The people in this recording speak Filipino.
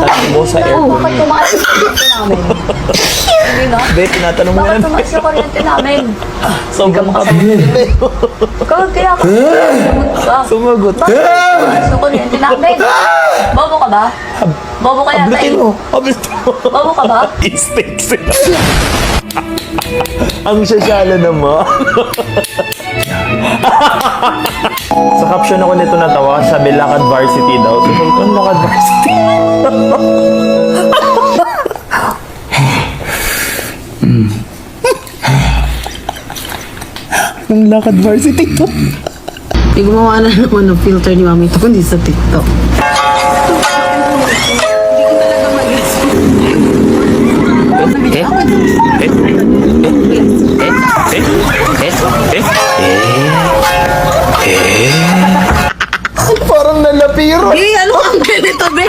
takbo sa Oo, aircon. bakit tumaas yung kuryente namin? Hindi na. Be, tinatanong mo Bakit yan. tumaas yung kuryente namin? Sobrang kabilis. Ikaw, kaya ako. Sumagot. Bakit tumaas yung kuryente namin? Bobo ka ba? Bobo ka yata Ablitin eh. mo. Ablitin mo. Bobo ka ba? Sticks. Ang sasyala naman. Sa caption ako nito natawa, sabi lakad varsity daw. So, sabi ko, "Ano lakad varsity. Ang lakad varsity to. Di gumawa na naman ng filter ni Mami to kundi sa TikTok. Parang nalapiro. Eh, ano ang ganito, be?